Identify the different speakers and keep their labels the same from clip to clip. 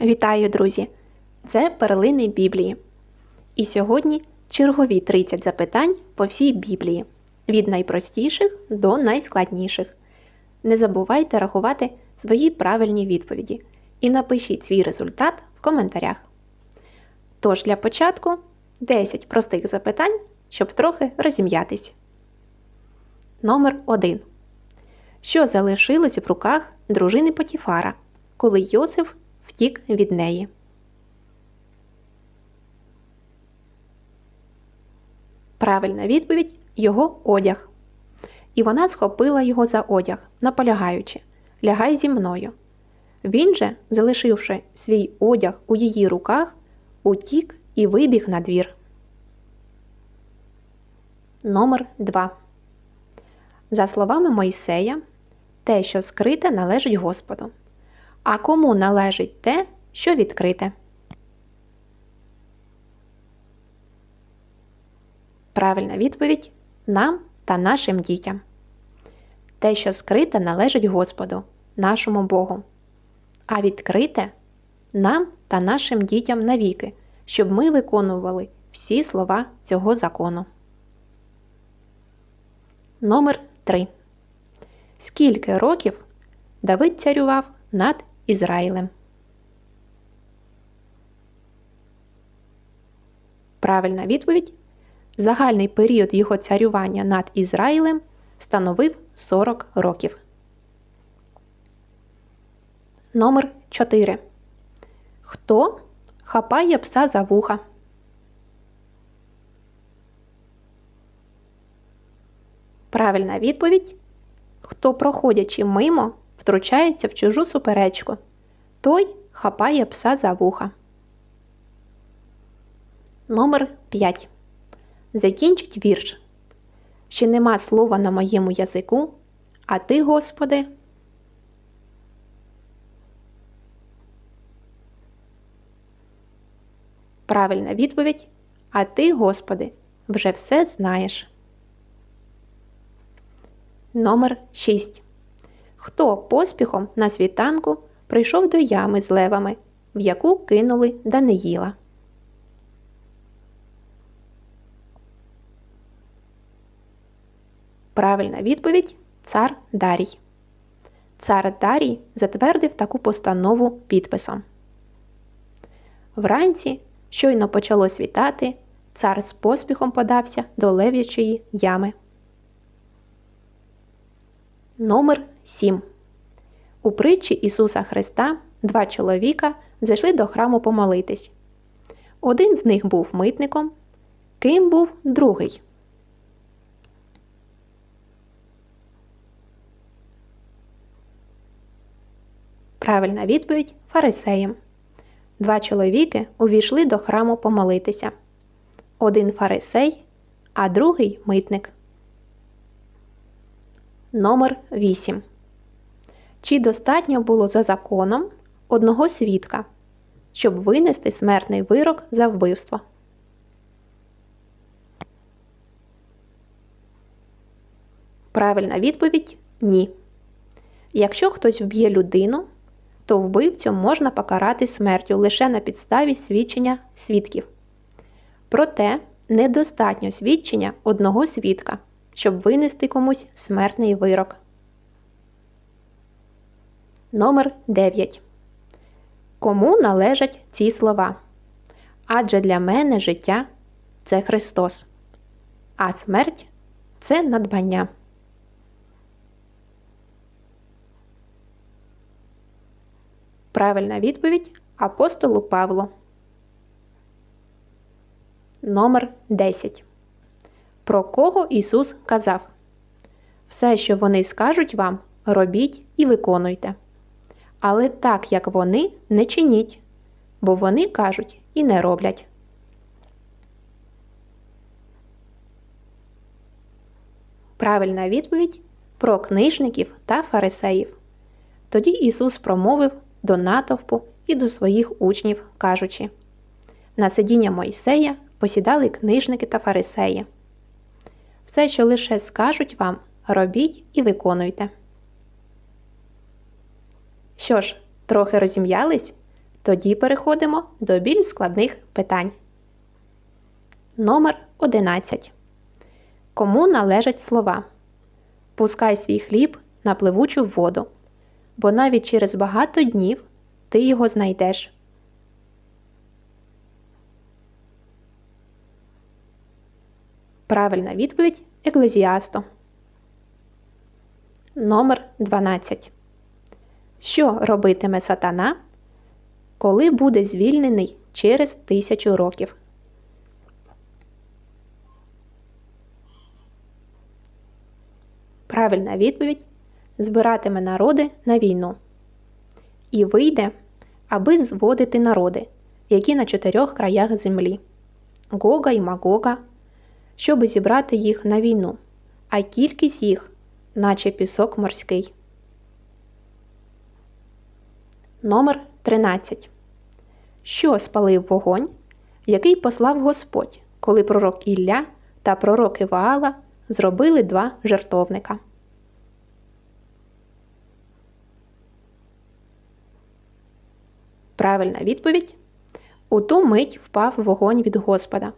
Speaker 1: Вітаю, друзі! Це перлини Біблії. І сьогодні чергові 30 запитань по всій Біблії від найпростіших до найскладніших. Не забувайте рахувати свої правильні відповіді і напишіть свій результат в коментарях. Тож для початку 10 простих запитань, щоб трохи розім'ятись. Номер 1. Що залишилось в руках дружини Потіфара, коли Йосиф втік від неї? Правильна відповідь його одяг. І вона схопила його за одяг, наполягаючи Лягай зі мною. Він же, залишивши свій одяг у її руках, утік і вибіг на двір. Номер 2. За словами Мойсея, те, що скрите, належить Господу. А кому належить те, що відкрите? Правильна відповідь нам та нашим дітям. Те, що скрите, належить Господу, нашому Богу. А відкрите нам та нашим дітям навіки, щоб ми виконували всі слова цього закону. Номер 3. Скільки років Давид царював над Ізраїлем? Правильна відповідь. Загальний період його царювання над Ізраїлем становив 40 років. Номер 4. Хто хапає пса за вуха? Правильна відповідь. Хто, проходячи мимо, втручається в чужу суперечку, той хапає пса за вуха. Номер 5. Закінчить вірш. Ще нема слова на моєму язику, а ти, Господи. Правильна відповідь. А ти, Господи, вже все знаєш. Номер 6. Хто поспіхом на світанку прийшов до ями з левами, в яку кинули Даниїла? Правильна відповідь цар Дарій. Цар Дарій затвердив таку постанову підписом. Вранці, щойно почало світати, цар з поспіхом подався до лев'ячої ями. Номер 7. У притчі Ісуса Христа два чоловіка зайшли до храму помолитись. Один з них був митником. Ким був другий? Правильна відповідь фарисеєм. Два чоловіки увійшли до храму помолитися. Один фарисей, а другий митник. Номер 8. Чи достатньо було за законом одного свідка, щоб винести смертний вирок за вбивство? Правильна відповідь ні. Якщо хтось вб'є людину, то вбивцю можна покарати смертю лише на підставі свідчення свідків. Проте недостатньо свідчення одного свідка, щоб винести комусь смертний вирок. Номер 9. Кому належать ці слова? Адже для мене життя це Христос, а смерть це надбання. Правильна відповідь апостолу Павлу. Номер 10. Про кого Ісус казав? Все, що вони скажуть вам, робіть і виконуйте. Але так, як вони, не чиніть, бо вони кажуть і не роблять. Правильна відповідь про книжників та фарисеїв. Тоді Ісус промовив до натовпу і до своїх учнів, кажучи На сидіння Мойсея посідали книжники та фарисеї. Все, що лише скажуть вам, робіть і виконуйте. Що ж, трохи розім'ялись? Тоді переходимо до більш складних питань. Номер 11. Кому належать слова? Пускай свій хліб на пливучу воду, бо навіть через багато днів ти його знайдеш. Правильна відповідь Еклезіасту. Номер 12. Що робитиме сатана, коли буде звільнений через тисячу років? Правильна відповідь збиратиме народи на війну. І вийде, аби зводити народи, які на чотирьох краях землі Гога і Магога, щоб зібрати їх на війну, а кількість їх, наче пісок морський. Номер 13. Що спалив вогонь, який послав Господь, коли пророк Ілля та пророк Іваала зробили два жертовника? Правильна відповідь. У ту мить впав вогонь від Господа.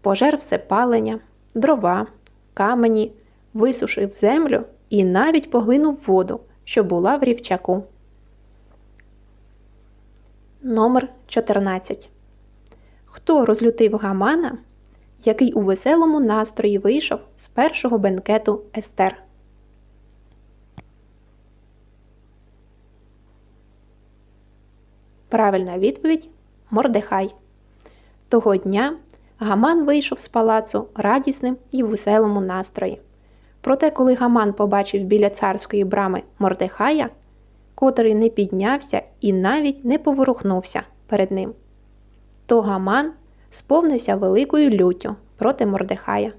Speaker 1: Пожер все палення, дрова, камені, висушив землю і навіть поглинув воду, що була в рівчаку. Номер 14. Хто розлютив Гамана, який у веселому настрої вийшов з першого бенкету Естер? Правильна відповідь Мордехай. Того дня Гаман вийшов з палацу радісним і в веселому настрої. Проте, коли Гаман побачив біля царської брами Мордехая, котрий не піднявся і навіть не поворухнувся перед ним, то Гаман сповнився великою люттю проти Мордехая.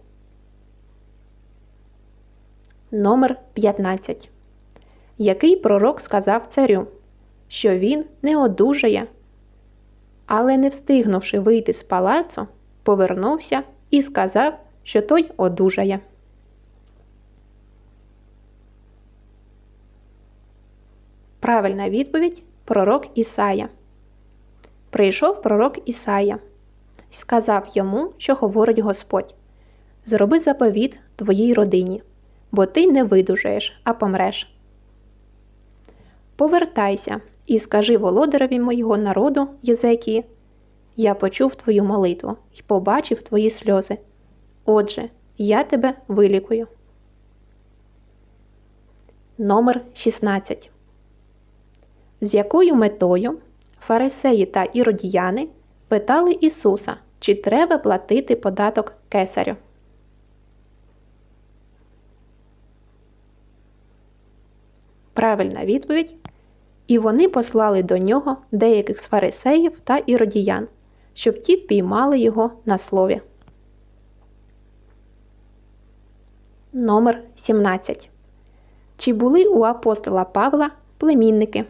Speaker 1: Номер 15. Який пророк сказав царю, що він не одужає, але, не встигнувши вийти з палацу, повернувся і сказав, що той одужає. Правильна відповідь пророк Ісая. Прийшов пророк Ісая і сказав йому, що говорить Господь: Зроби заповіт твоїй родині, бо ти не видужаєш, а помреш. Повертайся і скажи володареві моєго народу, Єзекії, я почув твою молитву і побачив твої сльози. Отже, я тебе вилікую. Номер 16 з якою метою фарисеї та іродіяни питали Ісуса, чи треба платити податок кесарю. Правильна відповідь. І вони послали до нього деяких з фарисеїв та іродіян, щоб ті впіймали його на слові. Номер 17. Чи були у апостола Павла племінники?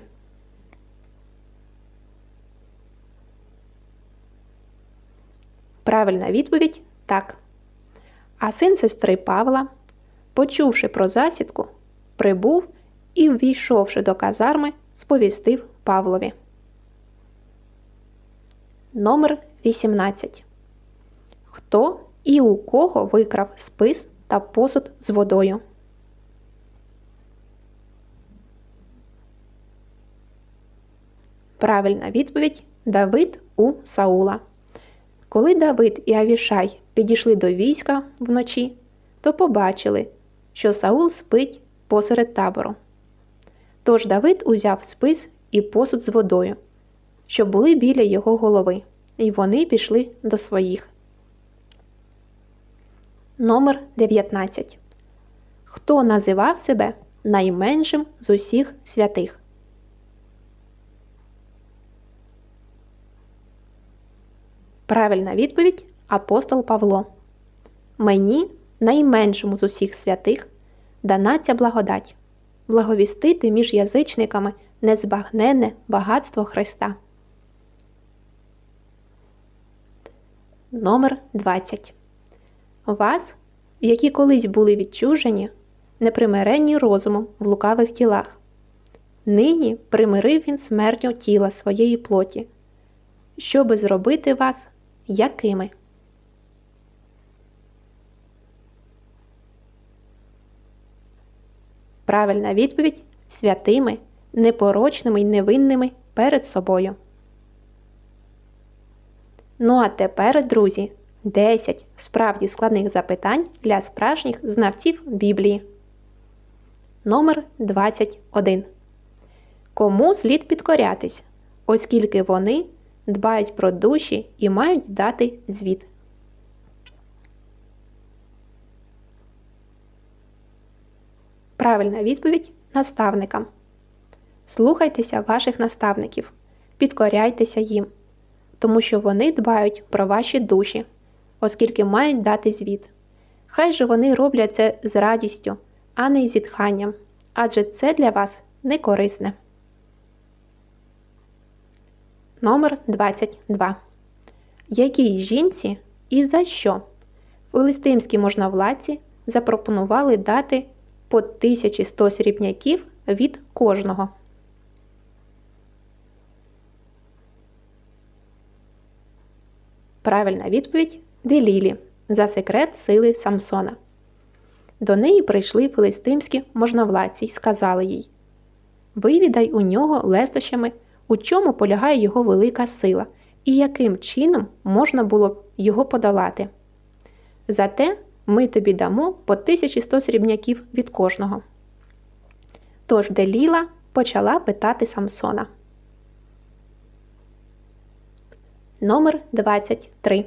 Speaker 1: Правильна відповідь так. А син сестри Павла, почувши про засідку, прибув і, ввійшовши до казарми, сповістив Павлові. Номер 18. Хто і у кого викрав спис та посуд з водою? Правильна відповідь Давид у Саула. Коли Давид і Авішай підійшли до війська вночі, то побачили, що Саул спить посеред табору. Тож Давид узяв спис і посуд з водою, що були біля його голови, і вони пішли до своїх. Номер 19. Хто називав себе найменшим з усіх святих? Правильна відповідь апостол Павло. Мені, найменшому з усіх святих, дана ця благодать благовістити між язичниками незбагненне багатство Христа. Номер 20. Вас, які колись були відчужені, непримиренні розумом в лукавих ділах, Нині примирив він смертю тіла своєї плоті, щоби зробити вас якими? Правильна відповідь святими, непорочними й невинними перед собою. Ну а тепер, друзі, 10 справді складних запитань для справжніх знавців Біблії. Номер 21. Кому слід підкорятись, оскільки вони дбають про душі і мають дати звіт? Правильна відповідь наставникам. Слухайтеся ваших наставників, підкоряйтеся їм, тому що вони дбають про ваші душі, оскільки мають дати звіт. Хай же вони роблять це з радістю, а не зітханням, адже це для вас не корисне. Номер 22. Якій жінці і за що филистимські можновладці запропонували дати по 1100 срібняків від кожного? Правильна відповідь Делілі за секрет сили Самсона. До неї прийшли филистимські можновладці й сказали їй Вивідай у нього лестощами, у чому полягає його велика сила і яким чином можна було б його подолати. Зате ми тобі дамо по 1100 срібняків від кожного. Тож Деліла почала питати Самсона. Номер 23.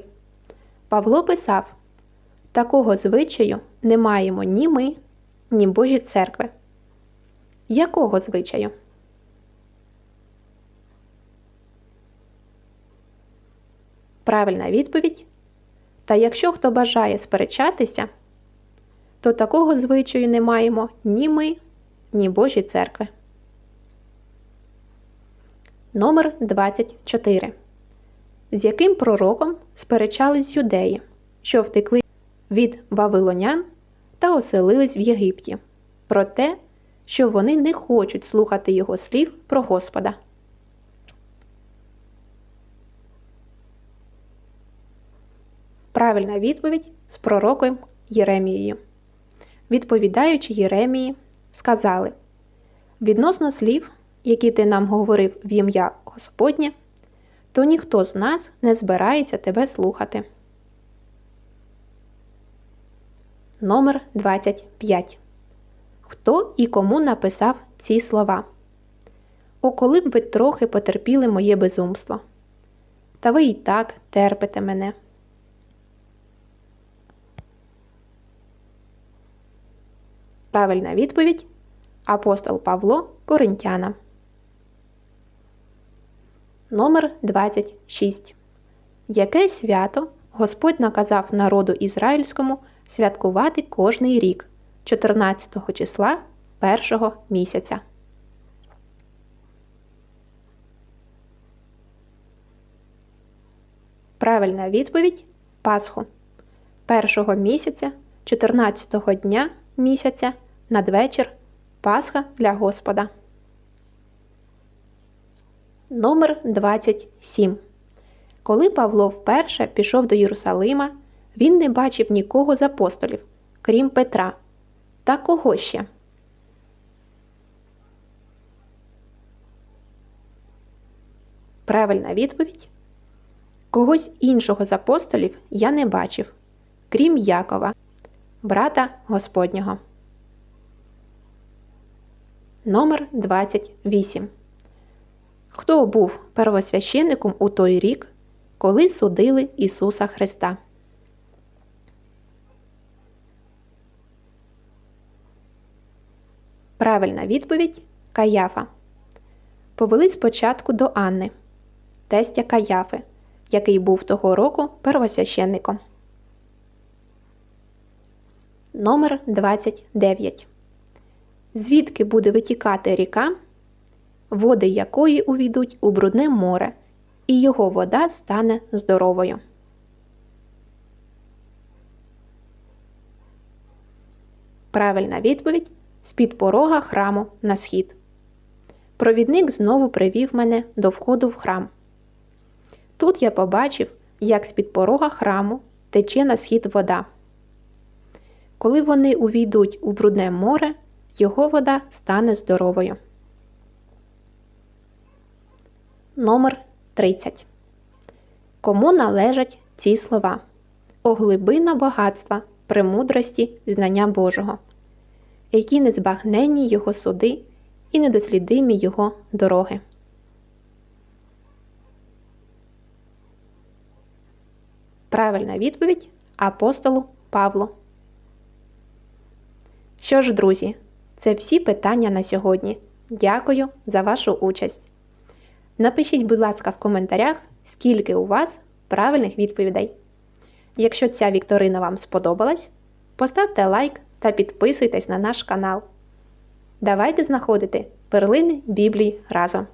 Speaker 1: Павло писав Такого звичаю не маємо ні ми, ні Божі церкви. Якого звичаю? Правильна відповідь. Та якщо хто бажає сперечатися, то такого звичаю не маємо ні ми, ні Божі церкви. Номер 24. З яким пророком сперечались юдеї, що втекли від Вавилонян та оселились в Єгипті, про те, що вони не хочуть слухати його слів про Господа. Правильна відповідь з пророком Єремією. Відповідаючи Єремії, сказали відносно слів, які ти нам говорив в ім'я Господнє, то ніхто з нас не збирається тебе слухати. Номер 25. Хто і кому написав ці слова? О, коли б ви трохи потерпіли моє безумство. Та ви і так терпите мене. Правильна відповідь Апостол Павло Коринтяна. Номер 26. Яке свято Господь наказав народу ізраїльському святкувати кожний рік 14 числа першого місяця? Правильна відповідь Пасху. Першого місяця 14 дня місяця надвечір Пасха для Господа. Номер 27. Коли Павло вперше пішов до Єрусалима, він не бачив нікого з апостолів, крім Петра. Та кого ще? Правильна відповідь. Когось іншого з апостолів я не бачив, крім Якова, брата Господнього. Номер 28. Хто був первосвященником у той рік, коли судили Ісуса Христа? Правильна відповідь Каяфа. Повели спочатку до Анни, тестя Каяфи, який був того року первосвященником. Номер 29 звідки буде витікати ріка, води якої увійдуть у брудне море, і його вода стане здоровою. Правильна відповідь з-під порога храму на схід. Провідник знову привів мене до входу в храм. Тут я побачив, як з-під порога храму тече на схід вода. Коли вони увійдуть у брудне море, його вода стане здоровою. Номер 30. Кому належать ці слова? О глибина багатства, премудрості, знання Божого, які незбагненні його суди і недослідимі його дороги. Правильна відповідь апостолу Павлу. Що ж, друзі, це всі питання на сьогодні. Дякую за вашу участь. Напишіть, будь ласка, в коментарях, скільки у вас правильних відповідей. Якщо ця вікторина вам сподобалась, поставте лайк та підписуйтесь на наш канал. Давайте знаходити перлини Біблії разом.